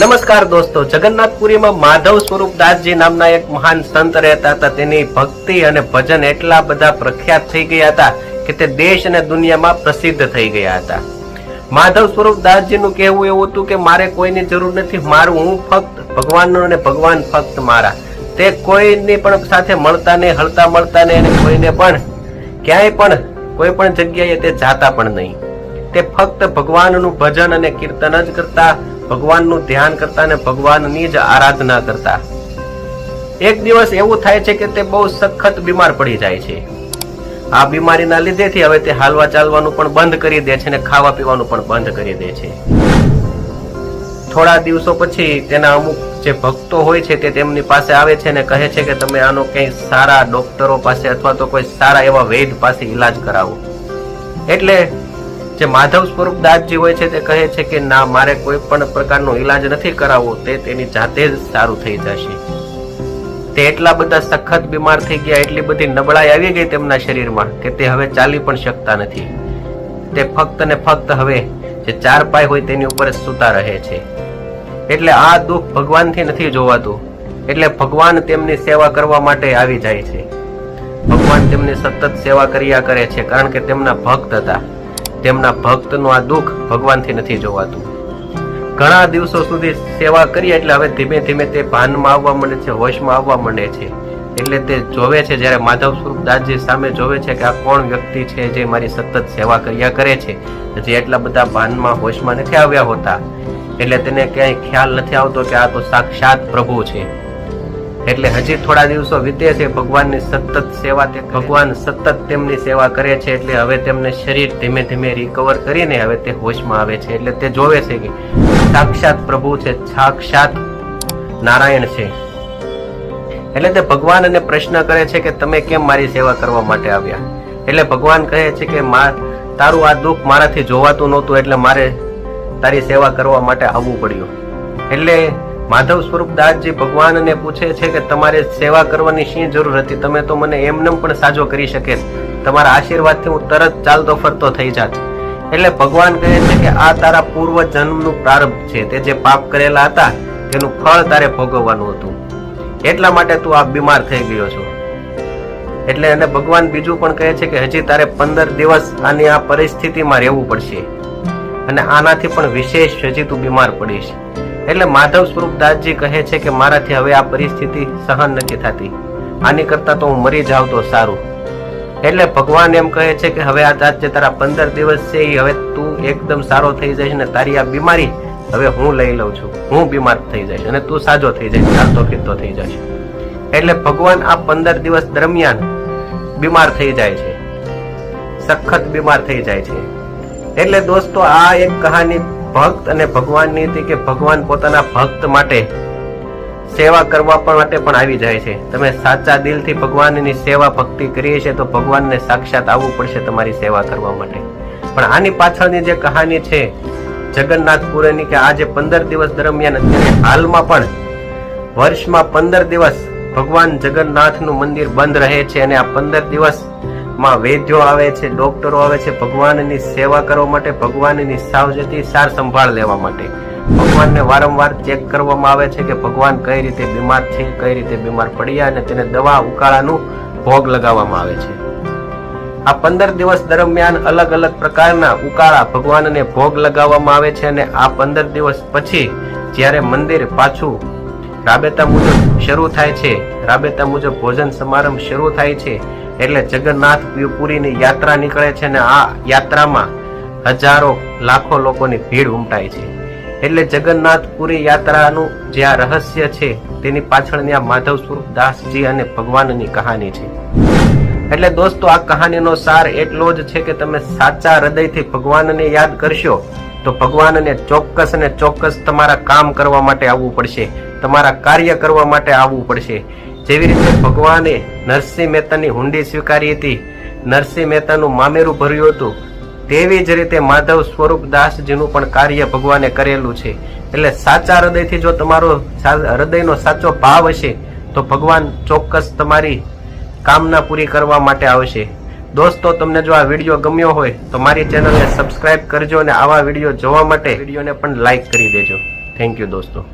નમસ્કાર દોસ્તો જગન્નાથપુરીમાં માધવ સ્વરૂપદાસજી નામના એક મહાન સંત રહેતા હતા. તેની ભક્તિ અને ભજન એટલા બધા પ્રખ્યાત થઈ ગયા હતા કે તે દેશ અને દુનિયામાં પ્રસિદ્ધ થઈ ગયા હતા. માધવ સ્વરૂપદાસજીનું કહેવું એવું હતું કે, મારે કોઈની જરૂર નથી, મારું હું ફક્ત ભગવાનનું અને ભગવાન ફક્ત મારા. તે કોઈની પણ સાથે મળતા નહીં હળતા મળતા નહીં અને કોઈને પણ ક્યાંય પણ, કોઈ પણ જગ્યાએ તે જાતા પણ નહીં. તે ફક્ત ભગવાનનું ભજન અને કીર્તન જ કરતા ભગવાનનું ધ્યાન કરતા અને ભગવાનની જ આરાધના કરતા. એક દિવસ એવું થાય છે કે તે બહુ સખત બીમાર પડી જાય છે. આ બીમારીના લીધેથી હવે તે હાલવા ચાલવાનું પણ બંધ કરી દે છે અને ખાવા પીવાનું પણ બંધ કરી દે છે. થોડા દિવસો પછી તેના અમુક જે ભક્તો હોય છે તે તેમની પાસે આવે છે અને કહે છે કે તમે આનો કંઈ સારા ડોક્ટરો પાસે અથવા તો કોઈ સારા એવા વૈદ પાસે ઈલાજ કરાવો. એટલે જે માધવ સ્વરૂપ દાસજી હોય છે તે કહે છે કે ના, મારે કોઈ પણ પ્રકારનો ઈલાજ નથી કરાવવો, તે તેની જાતે જ સારું થઈ જશે. તે એટલા બધા સખત બીમાર થઈ ગયા, એટલી બધી નબળાઈ આવી ગઈ તેમના શરીરમાં કે તે હવે ચાલી પણ શકતા નથી. તે ફક્ત ને ફક્ત હવે જે ચાર પાય હોય તેની ઉપર જ સૂતા રહે છે. એટલે આ દુઃખ ભગવાનથી નથી જોવાતું. એટલે ભગવાન તેમની સેવા કરવા માટે આવી જાય છે. ભગવાન તેમની સતત સેવા કર્યા કરે છે, કારણ કે તેમના ભક્ત હતા. તેમના ભક્તનું આ દુઃખ ભગવાનથી નથી જોવાતું. ઘણા દિવસો સુધી સેવા કરી એટલે હવે ધીમે ધીમે તે ભાનમાં આવવા માંડે છે હોશમાં આવવા માંડે છે. એટલે તે જોવે છે, જ્યારે માધવ સ્વરૂપદાસજી સામે જોવે છે કે આ કોણ વ્યક્તિ છે જે મારી સતત સેવા કર્યા કરે છે, હજી એટલા બધા ભાનમાં હોશમાં નથી આવ્યા હોતા. એટલે તેને ક્યાંય ખ્યાલ નથી આવતો કે આ તો સાક્ષાત પ્રભુ છે. એટલે હજી થોડા દિવસો વીતે છે, ભગવાનની સતત સેવા ભગવાન સતત તેમની સેવા કરે છે, એટલે હવે તેમને શરીર ધીમે ધીમે રિકવર કરીને હવે તે હોશમાં આવે છે. એટલે તે જોવે છે કે સાક્ષાત પ્રભુ છે, સાક્ષાત નારાયણ છે. એટલે તે ભગવાનને પ્રશ્ન કરે છે કે તમે કેમ મારી સેવા કરવા માટે આવ્યા? એટલે ભગવાન કહે છે કે મા, તારું આ દુઃખ મારાથી જોવાતું નહોતું, એટલે મારે તારી સેવા કરવા માટે આવવું પડ્યું. એટલે માધવ સ્વરૂપદાસજી ભગવાનને પૂછે છે કે તમારે સેવા કરવાની શી જરૂર હતી? તમે તો મને એમનેમ પણ સાજો કરી શકે તમારા આશીર્વાદથી હું તરત ચાલતો ફરતો થઈ જાત. એટલે ભગવાન કહે છે કે આ તારા પૂર્વ જન્મનું પ્રારંભ છે. તે જે પાપ કરેલા હતા, તેનું ફળ તારે ભોગવવાનું હતું. એટલા માટે તું આ બીમાર થઈ ગયો છો. એટલે એને ભગવાન બીજું પણ કહે છે કે હજી તારે પંદર દિવસ આની આ પરિસ્થિતિમાં રહેવું પડશે. અને આનાથી પણ વિશેષ હજી તું બીમાર પડીશ. એટલે માધવ સ્વરૂપદાસજી કહે છે કે મારાથી હવે આ પરિસ્થિતિ સહન નથી થતી. આની કરતા તો હું મરી જાવ તો સારું. એટલે ભગવાન એમ કહે છે કે હવે આ જે તારા પંદર દિવસ છે એ હવે તું એકદમ સારો થઈ જઈશ ને તારી આ બીમારી હવે હું લઈ લઉં છું. હું બીમાર થઈ જઈશ અને તું સાજો થઈ જઈશ, ચાલતો ફીરતો થઈ જશે એટલે ભગવાન આ પંદર દિવસ દરમિયાન બીમાર થઈ જાય છે. સખત બીમાર થઈ જાય છે. એટલે દોસ્તો, આ એક કહાની ભક્ત અને ભગવાનની હતી કે ભગવાન પોતાના ભક્ત માટે સેવા કરવા પણ માટે પણ આવી જાય છે. તમે સાચા દિલથી ભગવાનની સેવા ભક્તિ કરીએ છીએ તો ભગવાનને સાક્ષાત આવવું પડશે તમારી સેવા કરવા માટે. પણ આની પાછળની જે કહાની છે જગન્નાથપુરેની કે આજે પંદર દિવસ દરમિયાન અત્યારે હાલમાં પણ વર્ષમાં પંદર દિવસ ભગવાન જગન્નાથનું મંદિર બંધ રહે છે અને આ પંદર દિવસ માં વૈદ્યો આવે છે, ડોક્ટરો આવે છે, ભગવાનની સેવા કરવા માટે, ભગવાનની સાવચેતી, સાર સંભાળ લેવા માટે. ભગવાનને વારંવાર ચેક કરવામાં આવે છે કે ભગવાન કઈ રીતે બીમાર છે, કઈ રીતે બીમાર પડ્યા અને તેને દવા ઉકાળાનું ભોગ લગાવવામાં આવે છે. આ પંદર દિવસ દરમિયાન અલગ અલગ પ્રકારના ઉકાળા ભગવાનને ભોગ લગાવવામાં આવે છે અને આ પંદર દિવસ પછી જ્યારે મંદિર પાછું રાબેતા મુજબ શરૂ થાય છે. રાબેતા મુજબ ભોજન સમારંભ શરૂ થાય છે. એટલે જગન્નાથ પુરીની યાત્રા નીકળે છે અને આ યાત્રામાં હજારો, લાખો લોકોની ભીડ ઉમટાય છે. એટલે જગન્નાથ પુરી યાત્રાનું જે આ રહસ્ય છે, તેની પાછળની આ માધવ સ્વરૂપ દાસજી અને ભગવાનની કહાની છે. એટલે દોસ્તો, આ કહાનીનો સાર એટલો જ છે કે તમે સાચા હૃદયથી ભગવાનને યાદ કરશો, તો ભગવાનને ચોક્કસ અને ચોક્કસ તમારા કામ કરવા માટે આવવું પડશે. તમારા કાર્ય કરવા માટે આવવું પડશે. જેવી રીતે ભગવાને નરસિંહ મહેતાની હુંડી સ્વીકારી હતી, નરસિંહ મહેતાનું મામેરું ભર્યું હતું, તેવી જ રીતે માધવ સ્વરૂપ દાસજીનું પણ કાર્ય ભગવાને કરેલું છે. એટલે સાચા હૃદયથી જો તમારો હૃદયનો સાચો ભાવ હશે, તો ભગવાન ચોક્કસ તમારી કામના પૂરી કરવા માટે આવશે. દોસ્તો, તમને જો આ વીડિયો ગમ્યો હોય, તો મારી ચેનલને સબસ્ક્રાઇબ કરજો અને આવા વીડિયો જોવા માટે વિડીયોને પણ લાઈક કરી દેજો. થેન્ક યુ દોસ્તો.